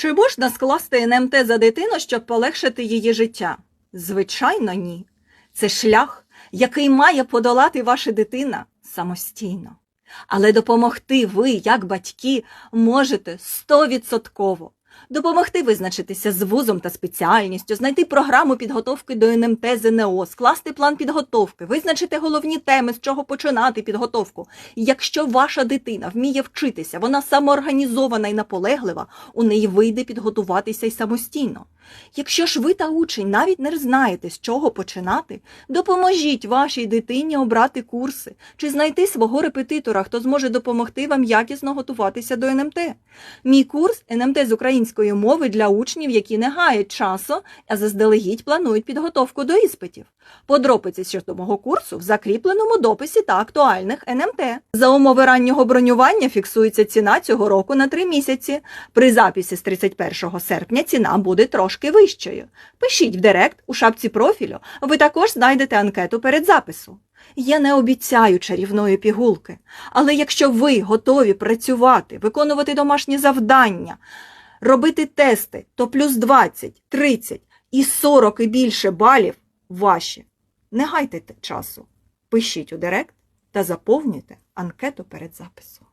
Чи можна скласти НМТ за дитину, щоб полегшити її життя? Звичайно, ні. Це шлях, який має подолати ваша дитина самостійно. Але допомогти ви, як батьки, можете стовідсотково. Допомогти визначитися з вузом та спеціальністю, знайти програму підготовки до НМТ ЗНО, скласти план підготовки, визначити головні теми, з чого починати підготовку. Якщо ваша дитина вміє вчитися, вона самоорганізована і наполеглива, у неї вийде підготуватися й самостійно. Якщо ж ви та учень навіть не знаєте, з чого починати, допоможіть вашій дитині обрати курси чи знайти свого репетитора, хто зможе допомогти вам якісно готуватися до НМТ. Мій курс НМТ з української мови для учнів, які не гаять часу, а заздалегідь планують підготовку до іспитів. Подробиці щодо мого курсу в закріпленому дописі та актуальних НМТ. За умови раннього бронювання фіксується ціна цього року на 3 місяці. При записі з 31 серпня ціна буде трошки вищою. Пишіть в директ у шапці профілю, ви також знайдете анкету перед запису. Я не обіцяю чарівної пігулки, але якщо ви готові працювати, виконувати домашні завдання, робити тести, то плюс 20, 30 і 40 і більше балів ваші. Не гайте часу. Пишіть у директ та заповнюйте анкету перед записом.